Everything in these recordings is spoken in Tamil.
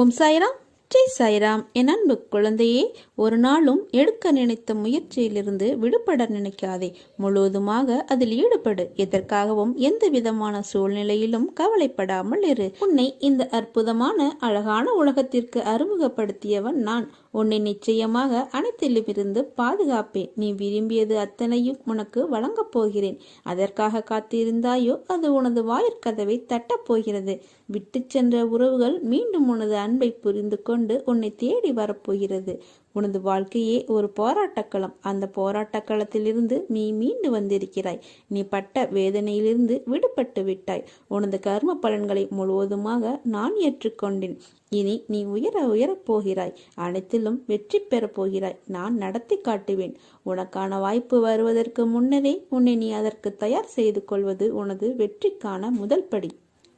ஓம் சாய்ராம் ஜெய் சாய்ராம். என் அன்பு குழந்தையே ஒரு நாளும் எடுக்க நினைத்த முயற்சியிலிருந்து விடுபட நினைக்காதே. முழுவதுமாக அதில் ஈடுபடு. எதற்காகவும் எந்த விதமான சூழ்நிலையிலும் கவலைப்படாமல் இரு. உன்னை இந்த அற்புதமான அழகான உலகத்திற்கு அறிமுகப்படுத்தியவன் நான். உன்னை நிச்சயமாக அனைத்திலுமிருந்து பாதுகாப்பேன். நீ விரும்பியது அத்தனையும் உனக்கு வழங்கப் போகிறேன். அதற்காக காத்திருந்தாயோ அது உனது வாயிற்கதவை தட்டப் போகிறது. விட்டுச் சென்ற உறவுகள் மீண்டும் உனது அன்பை புரிந்து கொண்டு உன்னை தேடி வரப்போகிறது உனது வாழ்க்கையே ஒரு போராட்டக்களம். அந்த போராட்டக்களத்திலிருந்து நீ மீண்டு வந்திருக்கிறாய். நீ பட்ட வேதனையிலிருந்து விடுபட்டு விட்டாய். உனது கர்ம பலன்களை முழுவதுமாக நான் ஏற்றுக்கொண்டேன். இனி நீ உயர உயரப் போகிறாய். அனைத்திலும் வெற்றி பெறப் போகிறாய். நான் நடத்தி காட்டுவேன். உனக்கான வாய்ப்பு வருவதற்கு முன்னரே உன்னை நீ அதற்கு தயார் செய்து கொள்வது உனது வெற்றிக்கான முதல் படி.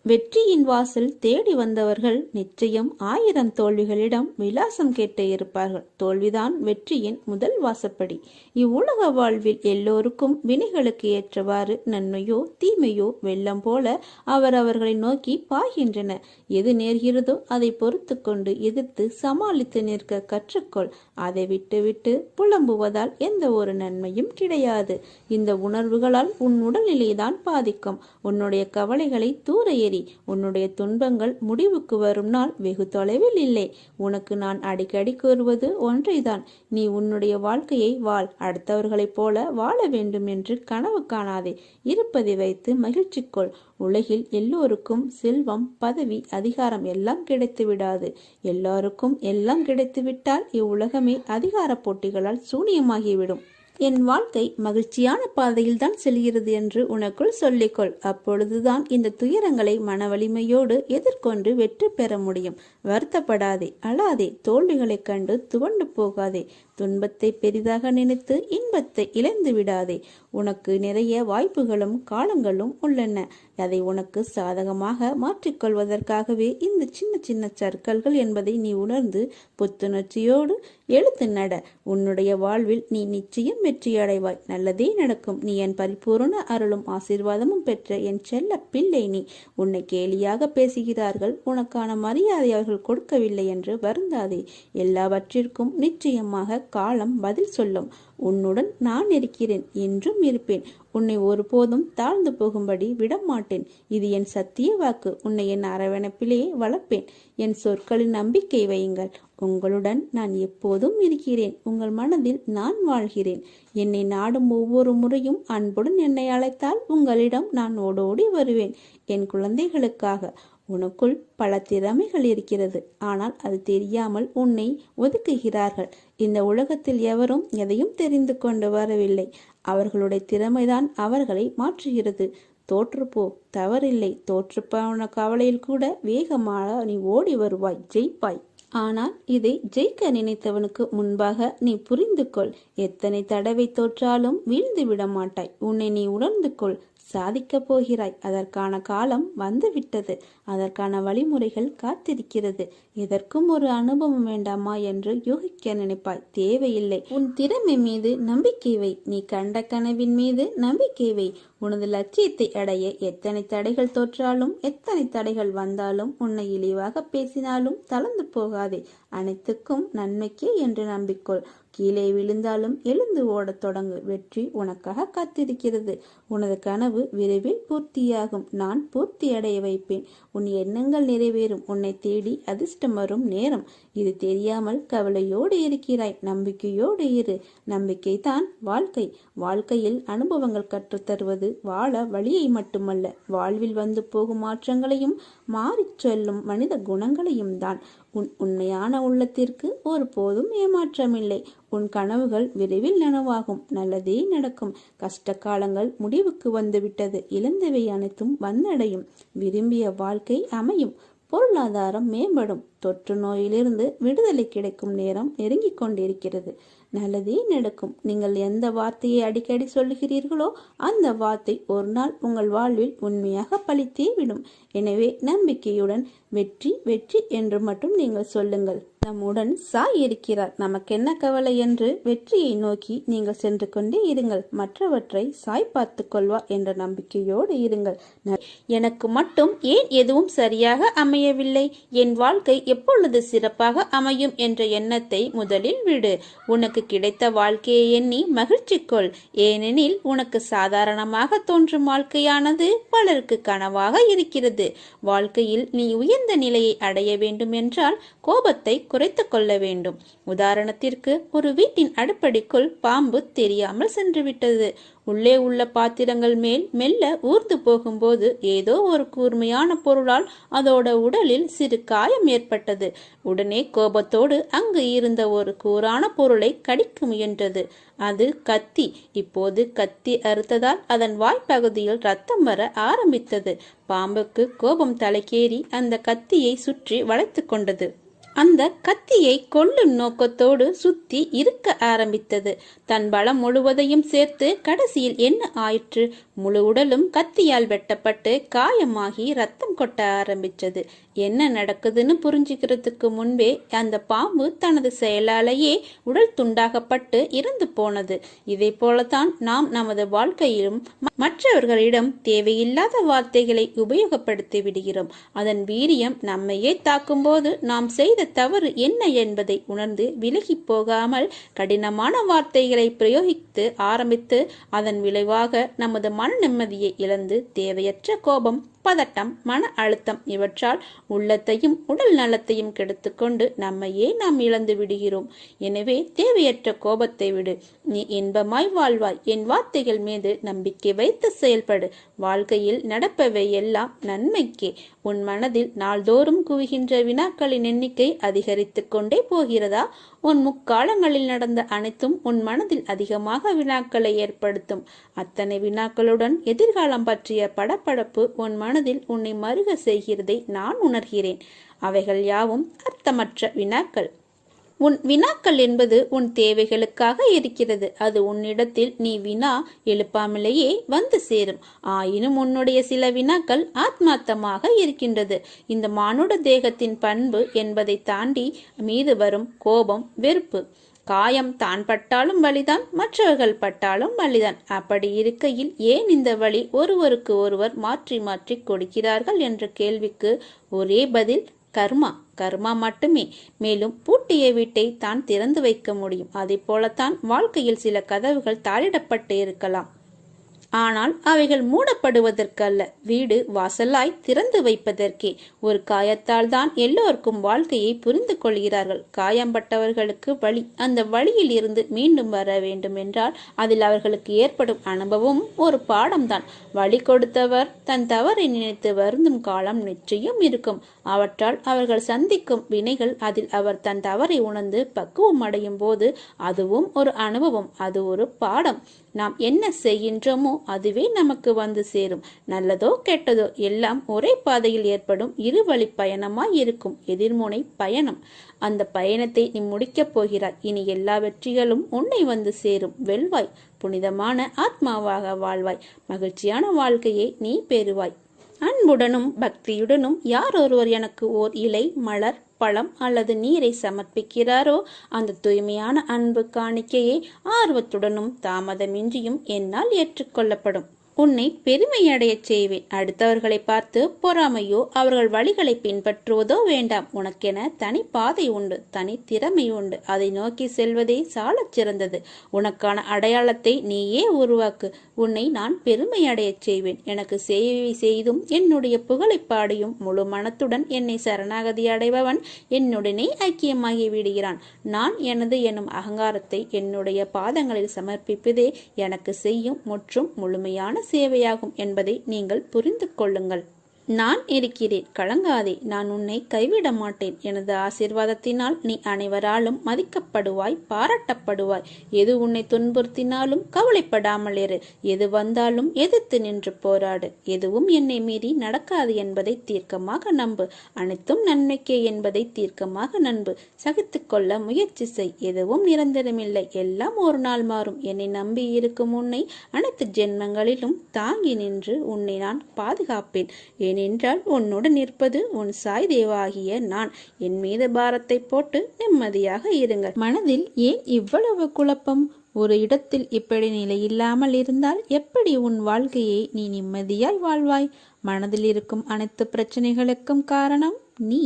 வெற்றியின் வாசல் தேடி வந்தவர்கள் நிச்சயம் ஆயிரம் தோல்விகளிடம் விலாசம் கேட்டு இருப்பார்கள். தோல்விதான் வெற்றியின் முதல் வாசப்படி. இவ்வுலக வாழ்வில் எல்லோருக்கும் வினைகளுக்கு ஏற்றவாறு நன்மையோ தீமையோ வெள்ளம் போல அவரவர்களை நோக்கி பாய்கின்றன. எது நேர்கிறதோ அதை பொறுத்து கொண்டு எதிர்த்து சமாளித்து நிற்க கற்றுக்கொள். அதை விட்டுவிட்டு புலம்புவதால் எந்த ஒரு நன்மையும் கிடையாது. இந்த உணர்வுகளால் உன் உடல்நிலைதான் பாதிக்கும். உன்னுடைய கவலைகளை தூர எறி உன்னுடைய துன்பங்கள் முடிவுக்கு வரும் நாள் வெகு தொலைவில் இல்லை. உனக்கு நான் அடிக்கடி கூறுவது ஒன்றைதான். நீ உன்னுடைய வாழ்க்கையை வாழ். அடுத்தவர்களைப் போல வாழ வேண்டும் என்று கனவு காணாதே. இருப்பதை வைத்து மகிழ்ச்சி கொள். உலகில் எல்லோருக்கும் செல்வம் பதவி அதிகாரம் எல்லாம் கிடைத்து விடாது. எல்லாருக்கும் எல்லாம் கிடைத்துவிட்டால் இவ்வுலகமே அதிகார போட்டிகளால் சூனியமாகிவிடும். என் வாழ்க்கை மகிழ்ச்சியான பாதையில் தான் செல்கிறது என்று உனக்குள் சொல்லிக்கொள். அப்பொழுதுதான் இந்த துயரங்களை மன வலிமையோடு எதிர்கொண்டு வெற்றி பெற முடியும். வருத்தப்படாதே அழாதே தோல்விகளைக் கண்டு துவண்டு போகாதே. துன்பத்தை பெரிதாக நினைத்து இன்பத்தை இழந்து விடாதே. உனக்கு நிறைய வாய்ப்புகளும் காலங்களும் உள்ளன. அதை உனக்கு சாதகமாக மாற்றிக்கொள்வதற்காகவே இந்த சின்ன சின்ன சர்க்கல்கள் என்பதை நீ உணர்ந்து புத்துணர்ச்சியோடு எழுத்து நட. உன்னுடைய வாழ்வில் நீ நிச்சயம் வெற்றி அடைவாய் நல்லதே நடக்கும். நீ என் பரிபூர்ண அருளும் ஆசீர்வாதமும் பெற்ற என் செல்ல பிள்ளை நீ. உன்னை கேலியாக பேசுகிறார்கள். உனக்கான மரியாதை அவர்கள் கொடுக்கவில்லை என்று வருந்தாதே. எல்லாவற்றிற்கும் நிச்சயமாக காலம் பதில் சொல்லும். உன்னுடன் நான் இருக்கிறேன் என்றும் இருப்பேன். உன்னை ஒருபோதும் தாழ்ந்து போகும்படி விடமாட்டேன். இது என் சத்திய வாக்கு. உன்னை என் அரவணைப்பிலேயே வளர்ப்பேன். என் சொற்களின் நம்பிக்கை வையுங்கள். உங்களுடன் நான் எப்போதும் இருக்கிறேன். உங்கள் மனதில் நான் வாழ்கிறேன். என்னை நாடும் ஒவ்வொரு முறையும் அன்புடன் என்னை அழைத்தால் உங்களிடம் நான் ஓடோடி வருவேன். என் குழந்தைகளுக்காக உனக்குள் பல திறமைகள் இருக்கிறது. ஆனால் அது தெரியாமல் உன்னை ஒதுக்குகிறார்கள். இந்த உலகத்தில் எவரும் எதையும் தெரிந்து கொண்டு வரவில்லை. அவர்களுடைய திறமைதான் அவர்களை மாற்றுகிறது. தோற்றுப்போ தவறில்லை. தோற்றுப்போன கவலையில் கூட வேகமாக நீ ஓடி வருவாய் ஜெயிப்பாய். ஆனால் இதை ஜெயிக்க நினைத்தவனுக்கு முன்பாக நீ புரிந்து கொள் எத்தனை தடவை தோற்றாலும் வீழ்ந்து விட மாட்டாய். உன்னை நீ உணர்ந்து கொள் சாதிக்கப் போகிறாய். அதற்கான காலம் வந்துவிட்டது. அதற்கான வழிமுறைகள் காத்திருக்கிறது. எதற்கும் ஒரு அனுபவம் வேண்டாமா என்று யோகிக்க நினைப்பாய். தேவையில்லை. உன் திறமை மீது நம்பிக்கை வை. நீ கண்ட கனவின் மீது நம்பிக்கை வை. உனது லட்சியத்தை அடைய எத்தனை தடைகள் தோற்றாலும் எத்தனை தடைகள் வந்தாலும் உன்னை இழிவாக பேசினாலும் தளர்ந்து போகாதே. அனைத்துக்கும் நன்மைக்கே என்று நம்பிக்கொள். கீழே விழுந்தாலும் எழுந்து ஓடத் தொடங்கு. வெற்றி உனக்காக காத்திருக்கிறது. உனது கனவு விரைவில் பூர்த்தியாகும். நான் பூர்த்தி அடைய வைப்பேன். உன் எண்ணங்கள் நிறைவேறும். உன்னை தேடி அதிர்ஷ்டம் வரும் நேரம். இது தெரியாமல் கவலையோடு இருக்கிறாய். நம்பிக்கையோடு இரு. நம்பிக்கை தான் வாழ்க்கை. வாழ்க்கையில் அனுபவங்கள் கற்றுத்தருவது வாழ வழியை மட்டுமல்ல. வாழ்வில் வந்து போகும் மாற்றங்களையும் மாறிச் செல்லும் மனித குணங்களையும் தான். உன் உண்மையான உள்ளத்திற்கு ஒருபோதும் ஏமாற்றமில்லை. உன் கனவுகள் விரைவில் நனவாகும். நல்லதே நடக்கும். கஷ்ட காலங்கள் முடிவுக்கு வந்துவிட்டது. இழந்தவை அனைத்தும் வந்தடையும். விரும்பிய வாழ்க்கை அமையும். பொருளாதாரம் மேம்படும். தொற்று நோயிலிருந்து விடுதலை கிடைக்கும் நேரம் நெருங்கிக் கொண்டிருக்கிறது. நல்லதே நடக்கும். நீங்கள் எந்த வார்த்தையை அடிக்கடி சொல்லுகிறீர்களோ அந்த வார்த்தை ஒரு நாள் உங்கள் வாழ்வில் உண்மையாக பழித்தே விடும். எனவே நம்பிக்கையுடன் வெற்றி வெற்றி என்று மட்டும் நீங்கள் சொல்லுங்கள். நம்முடன் சாய் இருக்கிறார் நமக்கு என்ன கவலை என்று வெற்றியை நோக்கி நீங்கள் சென்று கொண்டே இருங்கள். மற்றவற்றை சாய் பார்த்து கொள்வார் என்ற நம்பிக்கையோடு இருங்கள். எனக்கு மட்டும் ஏன் எதுவும் சரியாக அமையவில்லை? என் வாழ்க்கை எப்பொழுது சிறப்பாக அமையும் என்ற எண்ணத்தை முதலில் விடு. உனக்கு கிடைத்த வாழ்க்கையை எண்ணி மகிழ்ச்சி கொள். ஏனெனில் உனக்கு சாதாரணமாக தோன்றும் வாழ்க்கையானது பலருக்கு கனவாக இருக்கிறது. வாழ்க்கையில் நீ உயர்ந்த நிலையை அடைய வேண்டும் என்றால் கோபத்தை குறைத்து கொள்ள வேண்டும். உதாரணத்திற்கு ஒரு வீட்டின் அடுப்படிக்குள் பாம்பு தெரியாமல் சென்றுவிட்டது. உள்ளே உள்ள பாத்திரங்கள் மேல் மெல்ல ஊர்ந்து போகும்போது ஏதோ ஒரு கூர்மையான பொருளால் அதோட உடலில் சிறு காயம் ஏற்பட்டது. உடனே கோபத்தோடு அங்கு இருந்த ஒரு கூரான பொருளை கடிக்க முயன்றது. அது கத்தி. இப்போது கத்தி அறுத்ததால் அதன் வாய்ப்பகுதியில் ரத்தம் வர ஆரம்பித்தது. பாம்புக்கு கோபம் தலைக்கேறி அந்த கத்தியை சுற்றி வளைத்து கொண்டது. அந்த கத்தியை கொல்லும் நோக்கத்தோடு சுத்தி இருக்க ஆரம்பித்தது. தன் பலம் முழுவதையும் சேர்த்து கடைசியில் என்ன ஆயிற்று? முழு உடலும் கத்தியால் வெட்டப்பட்டு காயமாகி ரத்தம் கொட்ட ஆரம்பிச்சது என்ன நடக்குதுன்னு புரிஞ்சுக்கிறதுக்கு முன்பே அந்த பாம்பு தனது செயலாலேயே உடல் துண்டாகப்பட்டு இறந்து போனது. இதை போலத்தான் நாம் நமது வாழ்க்கையிலும் மற்றவர்களிடம் தேவையில்லாத வார்த்தைகளை உபயோகப்படுத்தி விடுகிறோம். அதன் வீரியம் நம்மையே தாக்கும்போது நாம் செய்த தவறு என்ன என்பதை உணர்ந்து விலகி போகாமல் கடினமான வார்த்தைகளை பிரயோகித்து ஆரம்பித்து அதன் விளைவாக நமது மன நிம்மதியை இழந்து தேவையற்ற கோபம் பதட்டம் மன அழுத்தம் இவற்றால் உள்ளத்தையும் உடல் நலத்தையும் கெடுத்துக்கொண்டு நம்மையே நாம் இழந்து விடுகிறோம். எனவே தேவையற்ற கோபத்தை விடு. நீ இன்பமாய் வாழ்வாய். என் வார்த்தைகள் மீது நம்பிக்கை வைத்து செயல்படு. வாழ்க்கையில் நடப்பவை எல்லாம் நன்மைக்கே. உன் மனதில் நாள்தோறும் குவிகின்ற வினாக்களின் எண்ணிக்கை அதிகரித்து கொண்டே போகிறதா? உன் முக்காலங்களில் நடந்த அனைத்தும் உன் மனதில் அதிகமாக வினாக்களை ஏற்படுத்தும். அத்தனை வினாக்களுடன் எதிர்காலம் பற்றிய படப்படப்பு உன் மனதில் உன்னை மருக செய்கிறதை நான் உணர்கிறேன். அவைகள் யாவும் அர்த்தமற்ற வினாக்கள். உன் வினாக்கள் என்பது உன் தேவைகளுக்காக இருக்கிறது. அது உன்னிடத்தில் நீ வினா எழுப்பாமலேயே வந்து சேரும். ஆயினும் உன்னுடைய சில வினாக்கள் ஆத்மார்த்தமாக இருக்கின்றது. இந்த மானுட தேகத்தின் பண்பு என்பதை தாண்டி மீது வரும் கோபம் வெறுப்பு. காயம் தான் பட்டாலும் வலிதான் மற்றவர்கள் பட்டாலும் வலிதான். அப்படி இருக்கையில் ஏன் இந்த வழி ஒருவருக்கு ஒருவர் மாற்றி மாற்றி கொடுக்கிறார்கள் என்ற கேள்விக்கு ஒரே பதில் கர்மா. கர்மா மட்டுமே. மேலும் பூட்டிய வீட்டை தான் திறந்து வைக்க முடியும். அதே போலத்தான் வாழ்க்கையில் சில கதவுகள் தாளிடப்பட்டு இருக்கலாம். ஆனால் அவைகள் மூடப்படுவதற்கல்ல. வீடு வாசலாய் திறந்து வைப்பதற்கே. ஒரு காயத்தால் தான் எல்லோருக்கும் வாழ்க்கையை புரிந்து கொள்கிறார்கள். காயம்பட்டவர்களுக்கு வழி அந்த வழியில் இருந்து மீண்டும் வர வேண்டும் என்றால் அதில் அவர்களுக்கு ஏற்படும் அனுபவம் ஒரு பாடம்தான். வழி கொடுத்தவர் தன் தவறை நினைத்து வருந்தும் காலம் நிச்சயம் இருக்கும். அவற்றால் அவர்கள் சந்திக்கும் வினைகள் அதில் அவர் தன் தவறை உணர்ந்து பக்குவம் அடையும் போது அதுவும் ஒரு அனுபவம் அது ஒரு பாடம். நாம் என்ன செய்கின்றோமோ அதுவே நமக்கு வந்து சேரும். நல்லதோ கெட்டதோ எல்லாம் ஒரே பாதையில் ஏற்படும் இரு வழி பயணமாய் இருக்கும் எதிர்முனை பயணம். அந்த பயணத்தை நீ முடிக்கப் போகிறாய். இனி எல்லா வெற்றிகளும் உன்னை வந்து சேரும். வெல்வாய். புனிதமான ஆத்மாவாக வாழ்வாய். மகிழ்ச்சியான வாழ்க்கையை நீ பெறுவாய். அன்புடனும் பக்தியுடனும் யார் ஒருவர் எனக்கு ஓர் இலை மலர் பழம் அல்லது நீரை சமர்ப்பிக்கிறாரோ அந்த தூய்மையான அன்பு காணிக்கையை ஆர்வத்துடனும் தாமதமின்றியும் என்னால் ஏற்றுக்கொள்ளப்படும். உன்னை பெருமையடையச் செய்வேன். அடுத்தவர்களை பார்த்து பொறாமையோ அவர்கள் வழிகளை பின்பற்றுவதோ வேண்டாம். உனக்கென தனி பாதை உண்டு தனி திறமை உண்டு. அதை நோக்கி செல்வதே சாலச் சிறந்தது. உனக்கான அடையாளத்தை நீயே உருவாக்கு. உன்னை நான் பெருமையடையச் செய்வேன். எனக்கு சேவை செய்தும் என்னுடைய புகழை பாடியும் முழு மனத்துடன் என்னை சரணாகதி அடைபவன் என்னுடனே ஐக்கியமாகி விடுகிறான். நான் எனது எனும் அகங்காரத்தை என்னுடைய பாதங்களில் சமர்ப்பிப்பதே எனக்கு செய்யும் முற்றும் முழுமையான சேவையாகும் என்பதை நீங்கள் புரிந்து கொள்ளுங்கள். நான் இருக்கிறேன் கலங்காதே. நான் உன்னை கைவிட மாட்டேன் எனது ஆசீர்வாதத்தினால் நீ அனைவராலும் மதிக்கப்படுவாய் பாராட்டப்படுவாய். எது உன்னை துன்புறுத்தினாலும் கவலைப்படாமல் இரு. எது வந்தாலும் எதிர்த்து நின்று போராடு. எதுவும் என்னை மீறி நடக்காது என்பதை தீர்க்கமாக நம்பு. அனைத்தும் நன்மைக்கே என்பதை தீர்க்கமாக நண்பு சகித்துக்கொள்ள முயற்சி செய். எதுவும் நிரந்தரமில்லை. எல்லாம் ஒரு நாள் மாறும். என்னை நம்பி இருக்கும் உன்னை அனைத்து ஜென்மங்களிலும் தாங்கி நின்று உன்னை நான் பாதுகாப்பேன். ஏனென்றால் உன்னுடன் இருப்பது உன் சாய் தேவாகிய நான். என் மீது பாரத்தை போட்டு நிம்மதியாக இருங்கள். மனதில் ஏன் இவ்வளவு குழப்பம்? ஒரு இடத்தில் இப்படி நிலை இல்லாமல் இருந்தால் எப்படி உன் வாழ்க்கையை நீ நிம்மதியாய் வாழ்வாய்? மனதில் இருக்கும் அனைத்து பிரச்சனைகளுக்கும் காரணம் நீ.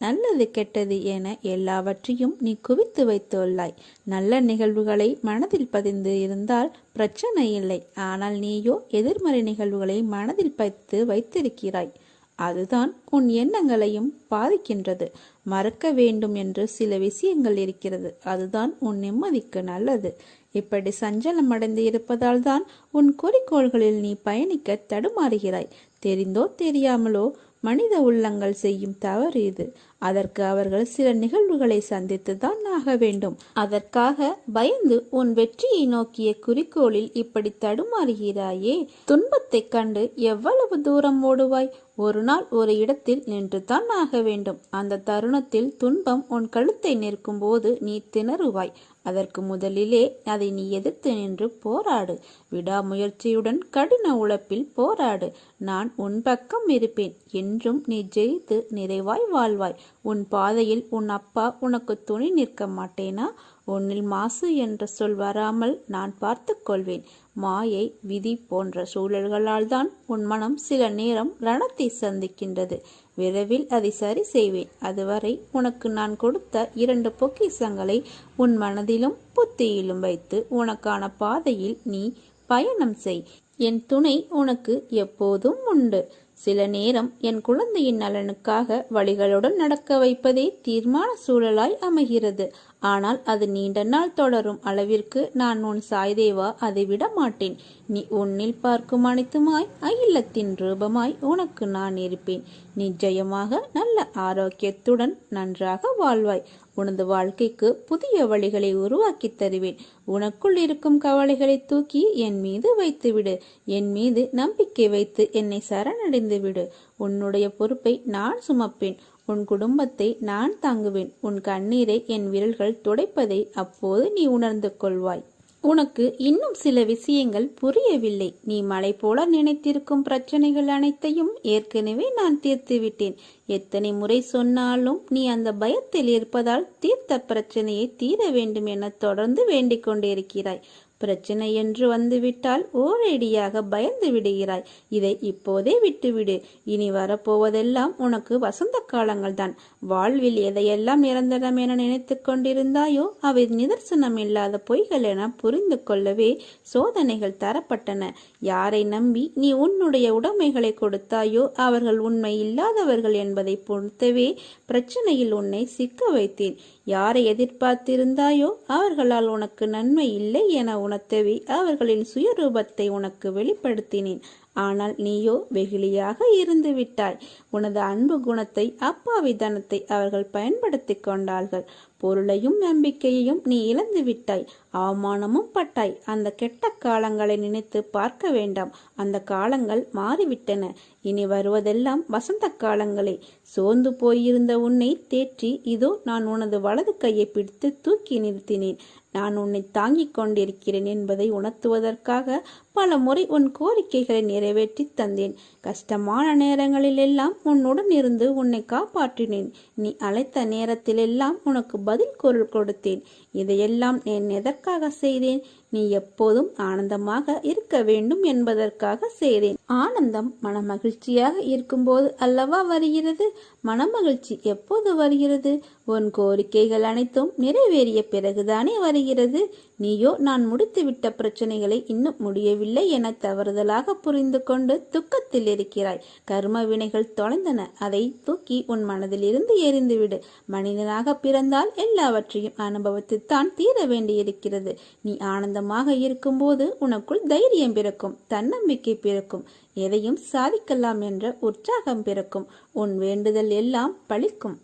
நல்லது கெட்டது என எல்லாவற்றையும் நீ குவித்து வைத்துள்ளாய். நல்ல நிகழ்வுகளை மனதில் பதிந்து இருந்தால் பிரச்சனை இல்லை. ஆனால் நீயோ எதிர்மறை நிகழ்வுகளை மனதில் பதித்து வைத்திருக்கிறாய். அதுதான் உன் எண்ணங்களையும் பாதிக்கின்றது. மறக்க வேண்டும் என்று சில விஷயங்கள் இருக்கிறது. அதுதான் உன் நிம்மதிக்கு நல்லது. இப்படி சஞ்சலம் அடைந்து இருப்பதால் தான் உன் குறிக்கோள்களில் நீ பயணிக்க தடுமாறுகிறாய். தெரிந்தோ தெரியாமலோ மனித உள்ளங்கள் செய்யும் தவறு இது. அதற்கு அவர்கள் சில நிகழ்வுகளை சந்தித்து தான் ஆக வேண்டும். அதற்காக பயந்து உன் வெற்றியை நோக்கிய குறிக்கோளில் இப்படி தடுமாறுகிறாயே. துன்பத்தைக் கண்டு எவ்வளவு தூரம் ஓடுவாய்? ஒரு நாள் ஒரு இடத்தில் நின்று தான் ஆக வேண்டும். அந்த தருணத்தில் துன்பம் உன் கழுத்தை நிற்கும் போது நீ திணறுவாய். அதற்கு முதலிலே அதை நீ எதிர்த்து நின்று போராடு. விடாமுயற்சியுடன் கடின உழைப்பில் போராடு. நான் உன் பக்கம் இருப்பேன். என்றும் நீ ஜெயித்து நிறைவாய் வாழ்வாய். உன் பாதையில் உன் அப்பா உனக்கு துணி நிற்க மாட்டேனா? உன்னில் மாசு என்ற சொல் வராமல் நான் பார்த்து கொள்வேன். மாயை விதி போன்ற சூழல்களால் தான் உன் மனம் சில நேரம் ரணத்தை சந்திக்கின்றது. விரைவில் அதை சரி செய்வேன். அதுவரை உனக்கு நான் கொடுத்த இரண்டு பொக்கிசங்களை உன் மனதிலும் புத்தியிலும் வைத்து உனக்கான பாதையில் நீ பயணம் செய். என் துணை உனக்கு எப்போதும் உண்டு. சில நேரம் என் குழந்தையின் நலனுக்காக வழிகளுடன் நடக்க வைப்பதே தீர்மான சூழலாய் அமைகிறது. ஆனால் அது நீண்ட நாள் தொடரும் அளவிற்கு நான் உன் சாய்தேவா அதை விட மாட்டேன். நீ உன்னில் பார்க்கும் அனைத்துமாய் அகிலத்தின் ரூபமாய் உனக்கு நான் இருப்பேன். நிச்சயமாக நல்ல ஆரோக்கியத்துடன் நன்றாக வாழ்வாய். உனது வாழ்க்கைக்கு புதிய வழிகளை உருவாக்கி தருவேன். உனக்குள் இருக்கும் கவலைகளை தூக்கி என் மீது வைத்துவிடு. என் மீது நம்பிக்கை வைத்து என்னை சரணடைந்து விடு உன்னுடைய பொறுப்பை நான் சுமப்பேன். உன் குடும்பத்தை நான் தாங்குவேன். உன் கண்ணீரை என் விரல்கள் துடைப்பதை அப்போது நீ உணர்ந்து கொள்வாய். உனக்கு இன்னும் சில விஷயங்கள் புரியவில்லை. நீ மலை போல நினைத்திருக்கும் பிரச்சனைகள் அனைத்தையும் ஏற்கனவே நான் தீர்த்து விட்டேன் எத்தனை முறை சொன்னாலும் நீ அந்த பயத்தில் இருப்பதால் தீர்த்த பிரச்சனையை தீர வேண்டும் என தொடர்ந்து வேண்டிக் கொண்டிருக்கிறாய். பிரச்சனை என்று வந்துவிட்டால் ஓரேடியாக பயந்து விடுகிறாய். இதை இப்போதே விட்டுவிடு. இனி வரப்போவதெல்லாம் உனக்கு வசந்த காலங்கள் தான் வாழ்வில் எதையெல்லாம் நிரந்தரம் என நினைத்து கொண்டிருந்தாயோ அவை நிதர்சனம் இல்லாத பொய்கள் என புரிந்து கொள்ளவே சோதனைகள் தரப்பட்டன. யாரை நம்பி நீ உன்னுடைய உடைமைகளை கொடுத்தாயோ அவர்கள் உண்மை இல்லாதவர்கள் என்பதை பொறுத்தவே பிரச்சனையில் உன்னை சிக்க வைத்தேன். யாரை எதிர்பார்த்திருந்தாயோ அவர்களால் உனக்கு நன்மை இல்லை என உணர்த்தவி அவர்களின் சுயரூபத்தை உனக்கு வெளிப்படுத்தினேன். ஆனால் நீயோ வெகுளியாக இருந்து விட்டாய் உனது அன்பு குணத்தை அப்பாவிதனத்தை அவர்கள் பயன்படுத்தி கொண்டார்கள். பொருளையும் நம்பிக்கையையும் நீ இழந்து விட்டாய் அவமானமும் பட்டாய். அந்த கெட்ட காலங்களை நினைத்து பார்க்க வேண்டாம். அந்த காலங்கள் மாறிவிட்டன. இனி வருவதெல்லாம் வசந்த காலங்களே. சோர்ந்து போயிருந்த உன்னை தேற்றி இதோ நான் உனது வலது கையை பிடித்து தூக்கி நிறுத்தினேன். நான் உன்னை தாங்கிக் கொண்டிருக்கிறேன் என்பதை உணர்த்துவதற்காக பல முறை உன் கோரிக்கைகளை நிறைவேற்றி தந்தேன். கஷ்டமான நேரங்களில் எல்லாம் உன்னுடன் இருந்து உன்னை காப்பாற்றினேன். நீ அழைத்த நேரத்திலெல்லாம் உனக்கு பதில் குரல் கொடுத்தேன். இதையெல்லாம் நான் எதற்காக செய்தேன் நீ எப்போதும் ஆனந்தமாக இருக்க வேண்டும் என்பதற்காக செய்தேன். ஆனந்தம் மனமகிழ்ச்சியாக இருக்கும்போது அல்லவா வருகிறது? மனமகிழ்ச்சி எப்போது வருகிறது? உன் கோரிக்கைகள் அனைத்தும் நிறைவேறிய பிறகுதானே வருகிறது. நீயோ நான் முடித்துவிட்ட பிரச்சனைகளை இன்னும் முடியவில்லை என தவறுதலாக புரிந்து கொண்டு துக்கத்தில் இருக்கிறாய். கர்ம வினைகள் தொலைந்தன. அதை தூக்கி உன் மனதில் இருந்து எரிந்துவிடு. மனிதனாக பிறந்தால் எல்லாவற்றையும் அனுபவித்துத்தான் தீர வேண்டியிருக்கிறது. நீ ஆனந்த ஆனந்தமாக இருக்கும்போது உனக்குள் தைரியம் பிறக்கும் தன்னம்பிக்கை பிறக்கும். எதையும் சாதிக்கலாம் என்ற உற்சாகம் பிறக்கும். உன் வேண்டுதல் எல்லாம் பழிக்கும்.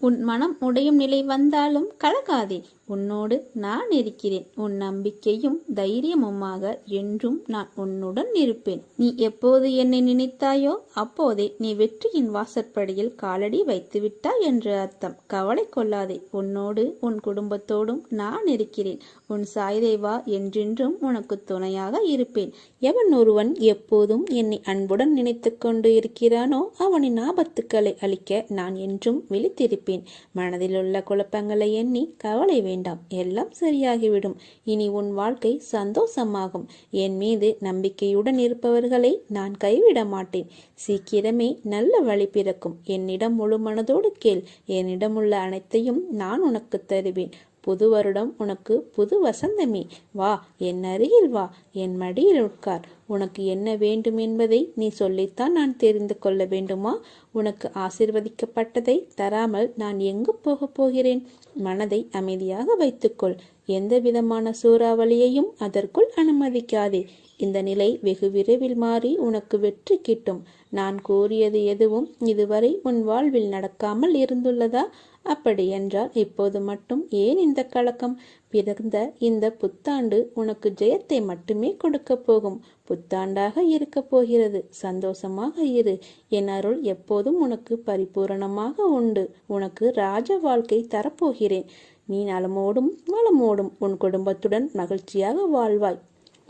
உன் மனம் உடையும் நிலை வந்தாலும் கலகாதே உன்னோடு நான் இருக்கிறேன். உன் நம்பிக்கையும் தைரியமுமாக என்றும் நான் உன்னுடன் இருப்பேன். நீ எப்போது என்னை நினைத்தாயோ அப்போதே நீ வெற்றியின் வாசற்படியில் காலடி வைத்து விட்டாய் என்று அர்த்தம். கவலை கொள்ளாதே. உன்னோடு உன் குடும்பத்தோடும் நான் இருக்கிறேன். உன் சாய்தேவா என்றென்றும் உனக்கு துணையாக இருப்பேன். எவன் ஒருவன் எப்போதும் என்னை அன்புடன் நினைத்து கொண்டு இருக்கிறானோ அவனின் ஆபத்துக்களை அளிக்க நான் என்றும் விழித்திருப்பேன். மனதிலுள்ள குழப்பங்களை எண்ணி கவலை வேண்டாம் எல்லாம் சரியாகிவிடும். இனி உன் வாழ்க்கை சந்தோஷமாகும். என் மீது நம்பிக்கையுடன் இருப்பவர்களை நான் கைவிட மாட்டேன். சீக்கிரமே நல்ல வழி பிறக்கும். என்னிடம் முழு மனதோடு கேள். என்னிடம் உள்ள அனைத்தையும் நான் உனக்கு தருவேன். புது வருடம் உனக்கு புது வசந்தமே. வா என் அருகில் வா என் மடியில் உட்கார். உனக்கு என்ன வேண்டும் என்பதை நீ சொல்லித்தான் நான் தெரிந்து கொள்ள வேண்டுமா? உனக்கு ஆசிர்வதிக்கப்பட்டதை தராமல் நான் எங்கு போகப் போகிறேன்? மனதை அமைதியாக வைத்துக்கொள். எந்த விதமான சூறாவளியையும் அதற்குள் அனுமதிக்காதே. இந்த நிலை வெகு விரைவில் மாறி உனக்கு வெற்றி கிட்டும். நான் கூறியது எதுவும் இதுவரை உன் வாழ்வில் நடக்காமல் இருந்துள்ளதா? அப்படி என்றால் இப்போது மட்டும் ஏன் இந்த கலக்கம்? பிறந்த இந்த புத்தாண்டு உனக்கு ஜெயத்தை மட்டுமே கொடுக்க போகும். புத்தாண்டாக இருக்க போகிறது. சந்தோஷமாக இரு. என் அருள் எப்போதும் உனக்கு பரிபூரணமாக உண்டு. உனக்கு ராஜ வாழ்க்கை தரப்போகிறேன். நீ நலமோடும் வளமோடும் உன் குடும்பத்துடன் மகிழ்ச்சியாக வாழ்வாய்.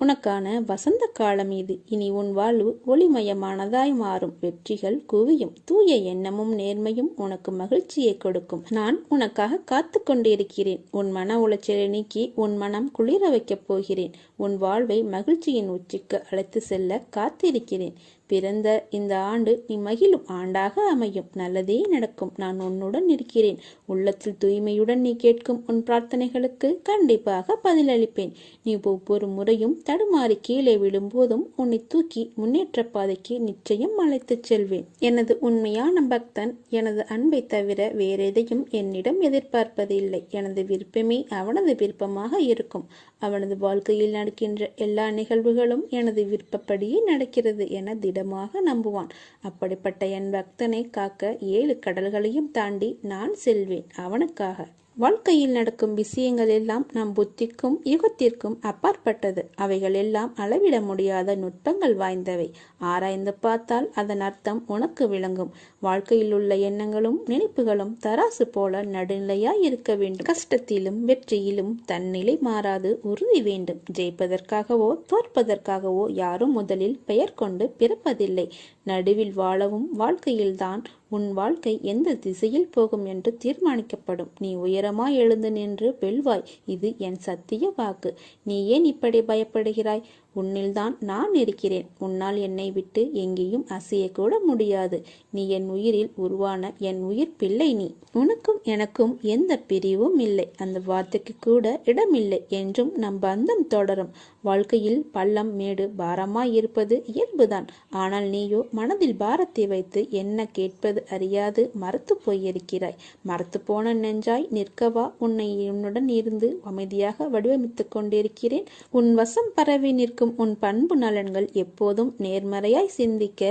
உனக்கான வசந்த காலம் இது. இனி உன் வாழ்வு ஒளிமயமானதாய் மாறும். வெற்றிகள் குவியும். தூய எண்ணமும் நேர்மையும் உனக்கு மகிழ்ச்சியை கொடுக்கும். நான் உனக்காக காத்து கொண்டிருக்கிறேன். உன் மன உளைச்சலை நீக்கி உன் மனம் குளிர வைக்கப் போகிறேன். உன் வாழ்வை மகிழ்ச்சியின் உச்சிக்கு அழைத்து செல்ல காத்திருக்கிறேன். பிறந்த இந்த ஆண்டு நீ மகிழும் ஆண்டாக அமையும். நல்லதே நடக்கும். நான் உன்னுடன் இருக்கிறேன். உள்ளத்தில் தூய்மையுடன் நீ கேட்கும் உன் பிரார்த்தனைகளுக்கு கண்டிப்பாக பதிலளிப்பேன். நீ ஒவ்வொரு முறையும் தடுமாறி கீழே விழும்போதும் உன்னை தூக்கி முன்னேற்ற பாதைக்கு நிச்சயம் அழைத்துச் செல்வேன். எனது உண்மையான பக்தன் எனது அன்பை தவிர வேறெதையும் என்னிடம் எதிர்பார்ப்பதில்லை. எனது விருப்பமே அவனது விருப்பமாக இருக்கும். அவனது வாழ்க்கையில் நடக்கின்ற எல்லா நிகழ்வுகளும் எனது விருப்பப்படியே நடக்கிறது என திடமாக நம்புவான். அப்படிப்பட்ட என் பக்தனை காக்க ஏழு கடல்களையும் தாண்டி நான் செல்வேன் அவனுக்காக. வாழ்க்கையில் நடக்கும் விஷயங்கள் எல்லாம் நம் புத்திக்கும் யுகத்திற்கும் அப்பாற்பட்டது. அவைகள் எல்லாம் அளவிட முடியாத நுட்பங்கள் வாய்ந்தவை. ஆராய்ந்து பார்த்தால் அதன் அர்த்தம் உனக்கு விளங்கும். வாழ்க்கையில் உள்ள எண்ணங்களும் நினைப்புகளும் தராசு போல நடுநிலையாய் இருக்க வேண்டும். கஷ்டத்திலும் வெற்றியிலும் தன்னிலை மாறாது உறுதி வேண்டும். ஜெயிப்பதற்காகவோ தோற்பதற்காகவோ யாரும் முதலில் பெயர் கொண்டு பிறப்பதில்லை. நடுவில் வாழவும் வாழ்க்கையில்தான் உன் வாழ்க்கை எந்த திசையில் போகும் என்று தீர்மானிக்கப்படும். நீ உயரமாய் எழுந்து நின்று வெல்வாய். இது என் சத்திய வாக்கு. நீ ஏன் இப்படி பயப்படுகிறாய்? உன்னில்தான் நான் இருக்கிறேன். உன்னால் என்னை விட்டு எங்கேயும் அசையக்கூட முடியாது. நீ என் உயிரில் உருவான என் உயிர் பிள்ளை நீ. உனக்கும் எனக்கும் எந்த பிரிவும் இல்லை. அந்த வார்த்தைக்கு கூட இடமில்லை என்றும் நம் பந்தம் தொடரும். வாழ்க்கையில் பள்ளம் மேடு பாரமாய் இருப்பது இயல்புதான். ஆனால் நீயோ மனதில் பாரத்தை வைத்து என்ன கேட்பது அறியாது மறுத்து போயிருக்கிறாய். மறுத்து போன நெஞ்சாய் நிற்கவா உன்னை உன்னுடன் இருந்து அமைதியாக வடிவமைத்துக் கொண்டிருக்கிறேன். உன் வசம் பரவி நிற்கும் உன் பண்பு நலன்கள் எப்போதும் நேர்மறையாய் சிந்திக்க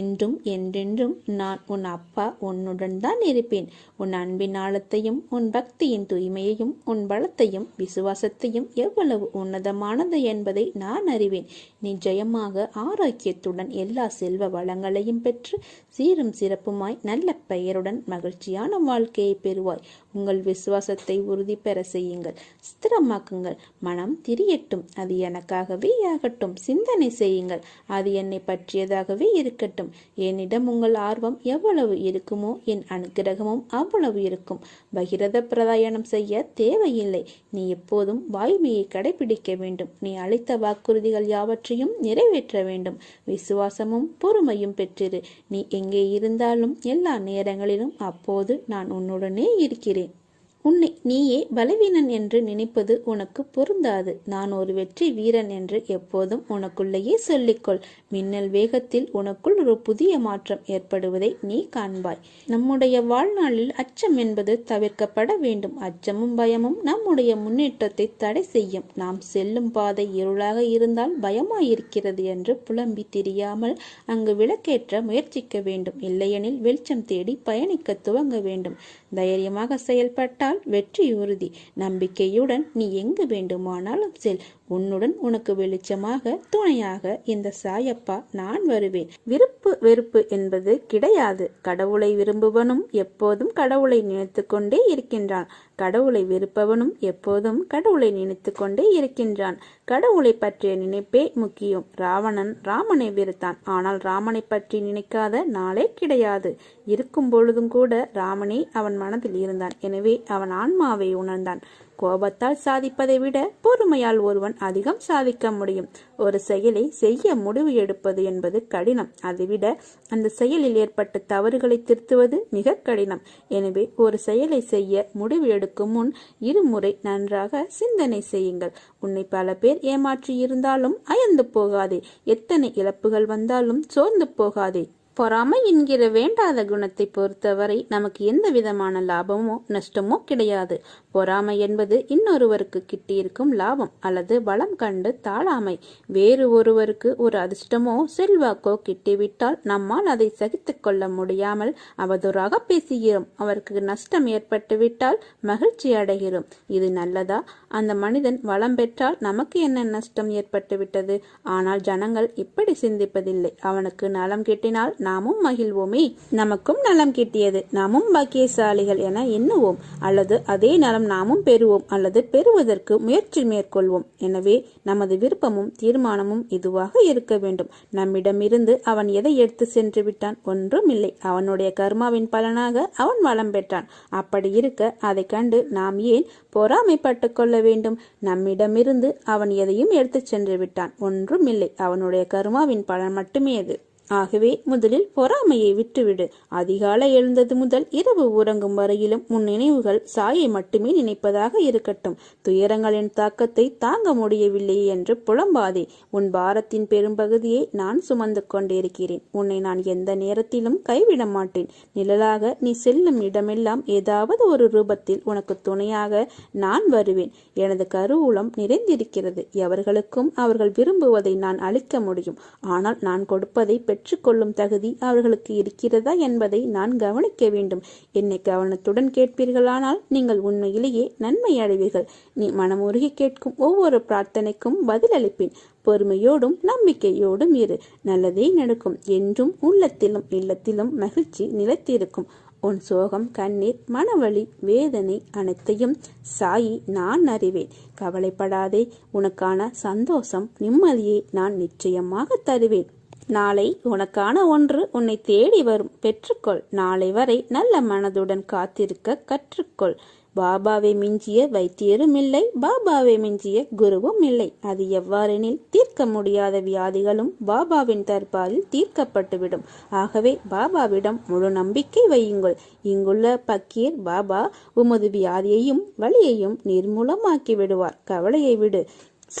என்றும் என்றென்றும் நான் உன் அப்பா உன்னுடன் தான் இருப்பேன். உன் அன்பின் ஆழத்தையும் உன் பக்தியின் தூய்மையையும் உன் பலத்தையும் விசுவாசத்தையும் எவ்வளவு உன்னதமானது என்பதை நான் அறிவேன். நீ ஜெயமாக ஆரோக்கியத்துடன் எல்லா செல்வ வளங்களையும் பெற்று சீரும் சிறப்புமாய் நல்ல பெயருடன் மகிழ்ச்சியான வாழ்க்கையை பெறுவாய். உங்கள் விசுவாசத்தை உறுதி பெற செய்யுங்கள். ஸ்திரமாக்குங்கள். மனம் திரியட்டும். அது எனக்காகவே ஆகட்டும். சிந்தனை செய்யுங்கள். அது என்னை பற்றியதாகவே இருக்கட்டும். என்னிடம் உங்கள் ஆர்வம் எவ்வளவு இருக்குமோ என் அனுகிரகமும் அவ்வளவு இருக்கும். பகிரத பிரதாயணம் செய்ய தேவையில்லை. நீ எப்போதும் வாய்மையை கடைபிடிக்க வேண்டும். நீ அளித்த வாக்குறுதிகள் யாவற்றையும் நிறைவேற்ற வேண்டும். விசுவாசமும் பொறுமையும் பெற்றிரு. நீ எங்கே இருந்தாலும் எல்லா நேரங்களிலும் அப்போது நான் உன்னுடனே இருக்கிறேன். உன்னை நீயே பலவீனன் என்று நினைப்பது உனக்கு பொருந்தாது. நான் ஒரு வெற்றி வீரன் என்று எப்போதும் உனக்குள்ளேயே சொல்லிக்கொள். மின்னல் வேகத்தில் உனக்குள் ஒரு புதிய மாற்றம் ஏற்படுவதை நீ காண்பாய். நம்முடைய வாழ்நாளில் அச்சம் என்பது தவிர்க்கப்பட வேண்டும். அச்சமும் பயமும் நம்முடைய முன்னேற்றத்தை தடை செய்யும். நாம் செல்லும் பாதை இருளாக இருந்தால் பயமாயிருக்கிறது என்று புலம்பி தெரியாமல் அங்கு விளக்கேற்ற முயற்சிக்க வேண்டும். இல்லையெனில் வெளிச்சம் தேடி பயணிக்க துவங்க வேண்டும். தைரியமாக செயல்பட்டால் வெற்றி உறுதி. நம்பிக்கையுடன் நீ எங்கு வேண்டுமானாலும் செல். உன்னுடன் உனக்கு வெளிச்சமாக துணையாக இந்த சாயப்பா நான் வருவேன். விருப்பு வெறுப்பு என்பது கிடையாது. கடவுளை விரும்புவனும் எப்போதும் கடவுளை நினைத்து கொண்டே இருக்கின்றான். கடவுளை வெறுப்பவனும் எப்போதும் கடவுளை நினைத்து கொண்டே இருக்கின்றான். கடவுளை பற்றிய நினைப்பே முக்கியம். ராவணன் ராமனை வெறுத்தான். ஆனால் ராமனை பற்றி நினைக்காத நாளே கிடையாது. இருக்கும் பொழுதும் கூட ராமனே அவன் மனதில் இருந்தான். எனவே அவன் ஆன்மாவை உணர்ந்தான். கோபத்தால் சாதிப்பதை விட பொறுமையால் ஒருவன் அதிகம் சாதிக்க முடியும். ஒரு செயலை செய்ய முடிவு எடுப்பது என்பது கடினம். அதைவிட அந்த செயலில் ஏற்பட்ட தவறுகளை திருத்துவது மிக கடினம். எனவே ஒரு செயலை செய்ய முடிவு எடுக்கும் முன் இருமுறை நன்றாக சிந்தனை செய்யுங்கள். உன்னை பல பேர் ஏமாற்றி இருந்தாலும் அயர்ந்து போகாதே. எத்தனை இழப்புகள் வந்தாலும் சோர்ந்து போகாதே. பொறாமை என்கிற வேண்டாத குணத்தை பொறுத்தவரை நமக்கு எந்த விதமான லாபமோ நஷ்டமோ கிடையாது. பொறாமை என்பது இன்னொருவருக்கு கிட்டியிருக்கும் லாபம் அல்லது பலம் கண்டு தாழாமை. வேறு ஒருவருக்கு ஒரு அதிர்ஷ்டமோ செல்வாக்கோ கிட்டிவிட்டால் நம்மால் அதை சகித்துக் கொள்ள முடியாமல் அவதூறாக பேசுகிறோம். அவருக்கு நஷ்டம் ஏற்பட்டுவிட்டால் மகிழ்ச்சி அடைகிறோம். இது நல்லதா? அந்த மனிதன் வளம் பெற்றால் நமக்கு என்ன நஷ்டம் ஏற்பட்டுவிட்டது? ஆனால் ஜனங்கள் இப்படி சிந்திப்பதில்லை. அவனுக்கு நலம் கிட்டினால் நாமும் மகிழ்வோமே. நமக்கும் நலம் கிட்டியது. நாமும் பாக்கியசாலிகள் என எண்ணுவோம். அல்லது அதே நலம் நாமும் பெறுவோம் அல்லது பெறுவதற்கு முயற்சி மேற்கொள்வோம். எனவே நமது விருப்பமும் தீர்மானமும் இதுவாக இருக்க வேண்டும். நம்மிடமிருந்து அவன் எதை எடுத்து சென்று விட்டான்? ஒன்றும் இல்லை. அவனுடைய கர்மாவின் பலனாக அவன் வளம் பெற்றான். அப்படி இருக்க அதை கண்டு நாம் ஏன் பொறாமைப்பட்டு கொள்ள வேண்டும்? நம்மிடமிருந்து அவன் எதையும் எடுத்துச் சென்று விட்டான். ஒன்றும் இல்லை. அவனுடைய கருமாவின் பலன் மட்டுமே அது. ஆகவே முதலில் பொறாமையை விட்டுவிடு. அதிகாலை எழுந்தது முதல் இரவு உறங்கும் வரையிலும் உன் நினைவுகள் சாயை மட்டுமே நினைப்பதாக இருக்கட்டும். துயரங்களின் தாக்கத்தை தாங்க முடியவில்லை என்று புலம்பாதே. உன் பாரத்தின் பெரும்பகுதியை நான் சுமந்து கொண்டிருக்கிறேன். உன்னை நான் எந்த நேரத்திலும் கைவிட மாட்டேன். நிழலாக நீ செல்லும் இடமெல்லாம் ஏதாவது ஒரு ரூபத்தில் உனக்கு துணையாக நான் வருவேன். எனது கருவூலம் நிறைந்திருக்கிறது. எவர்களுக்கும் அவர்கள் விரும்புவதை நான் அளிக்க முடியும். ஆனால் நான் கொடுப்பதை பெற்று பெற்றுக்கொள்ளும் தகுதி அவர்களுக்கு இருக்கிறதா என்பதை நான் கவனிக்க வேண்டும். என்னை கவனத்துடன் கேட்பீர்களானால் நீங்கள் உண்மையிலேயே நன்மை அடைவீர்கள். நீ மனமுருகி கேட்கும் ஒவ்வொரு பிரார்த்தனைக்கும் பதிலளிப்பேன் பொறுமையோடும் நம்பிக்கையோடும் இரு. நல்லதே நடக்கும். என்றும் உள்ளத்திலும் இல்லத்திலும் மகிழ்ச்சி நிலைத்திருக்கும். உன் சோகம் கண்ணீர் மனவழி வேதனை அனைத்தையும் சாயி நான் அறிவேன். கவலைப்படாதே. உனக்கான சந்தோஷம் நிம்மதியை நான் நிச்சயமாக தருவேன். நாளை உனக்கான ஒன்று உன்னை தேடி வரும். பெற்றுக்கொள். நாளை வரை நல்ல மனதுடன் காத்திருக்க கற்றுக்கொள். பாபாவை மிஞ்சிய வைத்தியரும் இல்லை பாபாவை மிஞ்சிய குருவும் இல்லை. அது எவ்வாறெனில் தீர்க்க முடியாத வியாதிகளும் பாபாவின் தற்பாலில் தீர்க்கப்பட்டுவிடும். ஆகவே பாபாவிடம் முழு நம்பிக்கை வையுங்கள். இங்குள்ள பக்கீர் பாபா உமது வியாதியையும் வழியையும் நிர்மூலமாக்கி விடுவார். கவலையை விடு.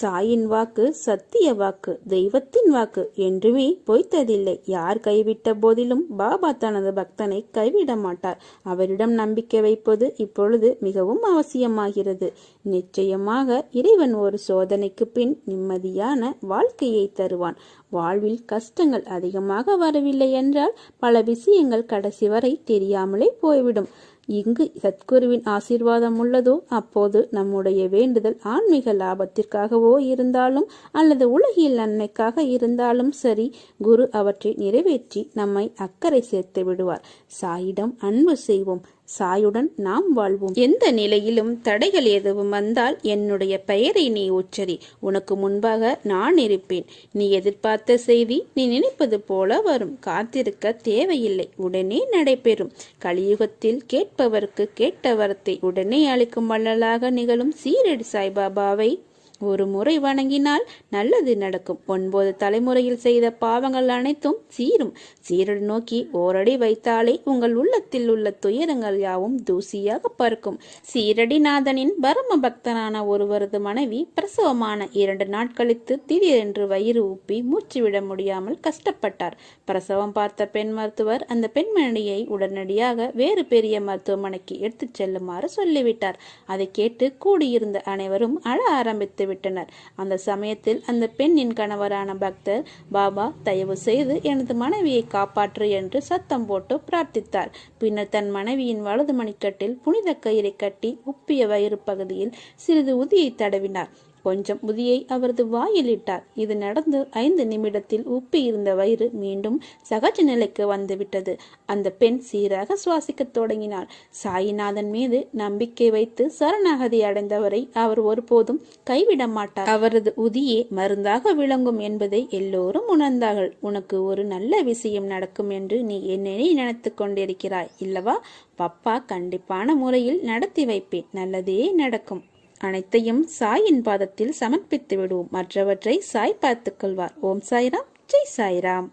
சாயின் வாக்கு சத்திய வாக்கு தெய்வத்தின் வாக்கு என்றுமே பொய்த்ததில்லை. யார் கைவிட்ட போதிலும் பாபா தனது பக்தனை கைவிட மாட்டார். அவரிடம் நம்பிக்கை வைப்பது இப்பொழுது மிகவும் அவசியமாகிறது. நிச்சயமாக இறைவன் ஒரு சோதனைக்கு பின் நிம்மதியான வாழ்க்கையை தருவான். வாழ்வில் கஷ்டங்கள் அதிகமாக வரவில்லை என்றால் பல விஷயங்கள் கடைசி வரை தெரியாமலே போய்விடும். இங்கு சத்குருவின் ஆசீர்வாதம் உள்ளதோ அப்போது நம்முடைய வேண்டுதல் ஆன்மீக லாபத்திற்காகவோ இருந்தாலும் அல்லது உலகில் நன்மைக்காக இருந்தாலும் சரி குரு அவற்றை நிறைவேற்றி நம்மை அக்கறை சேர்த்து விடுவார். சாயிடம் அன்பு செய்வோம். சாயுடன் நாம் வாழ்வோம். எந்த நிலையிலும் தடைகள் எதுவும் வந்தால் என்னுடைய பெயரை நீ உச்சரி. உனக்கு முன்பாக நான் இருப்பேன். நீ எதிர்பார்த்த செய்தி நீ நினைப்பது போல வரும். காத்திருக்க தேவையில்லை. உடனே நடைபெறும். கலியுகத்தில் கேட்பவருக்கு கேட்ட வரத்தை உடனே அளிக்கும் வள்ளலாக நிகழும் சீரடி சாய்பாபாவை ஒரு முறை வணங்கினால் நல்லது நடக்கும். ஒன்பது தலைமுறையில் செய்த பாவங்கள் அனைத்தும் சீரும். சீரடி நோக்கி ஓரடி வைத்தாலே உங்கள் உள்ளத்தில் உள்ள துயரங்கள் யாவும் தூசியாக பறக்கும். சீரடிநாதனின் பரம பக்தனான ஒருவரது மனைவி பிரசவமான இரண்டு நாட்களுக்கு திடீரென்று வயிறு உப்பி மூச்சுவிட முடியாமல் கஷ்டப்பட்டார். பிரசவம் பார்த்த பெண் மருத்துவர் அந்த பெண்மணியை உடனடியாக வேறு பெரிய மருத்துவமனைக்கு எடுத்துச் செல்லுமாறு சொல்லிவிட்டார். அதை கேட்டு கூடியிருந்த அனைவரும் அழ ஆரம்பித்து விட்டனர். அந்த சமயத்தில் அந்த பெண்ணின் கணவரான பக்தர் பாபா தயவு செய்து எனது மனைவியை காப்பாற்று என்று சத்தம் போட்டு பிரார்த்தித்தார். பின்னர் தன் மனைவியின் வலது மணிக்கட்டில் புனித கயிறை கட்டி உப்பிய வயிறு பகுதியில் சிறிது உதியை தடவினார். கொஞ்சம் உதியை அவரது வாயில் இட்டார். இது நடந்து ஐந்து நிமிடத்தில் உப்பி இருந்த வயிறு மீண்டும் சகஜ நிலைக்கு வந்துவிட்டது. அந்த பெண் சீராக சுவாசிக்கத் தொடங்கினார் சாயிநாதன் மீது நம்பிக்கை வைத்து சரணாகதி அடைந்தவரை அவர் ஒருபோதும் கைவிட மாட்டார். அவரது உதியே மருந்தாக விளங்கும் என்பதை எல்லோரும் உணர்ந்தார்கள். உனக்கு ஒரு நல்ல விஷயம் நடக்கும் என்று நீ என்னை நினைத்து கொண்டிருக்கிறாய். இல்லவா? பப்பா கண்டிப்பான முறையில் நடத்தி வைப்பேன். நல்லதே நடக்கும். அனைத்தையும் சாயின் பாதத்தில் சமர்ப்பித்து விடுவோம் மற்றவற்றை சாய் பார்த்துக் கொள்வார். ஓம் சாய்ராம். ஜெய் சாய்ராம்.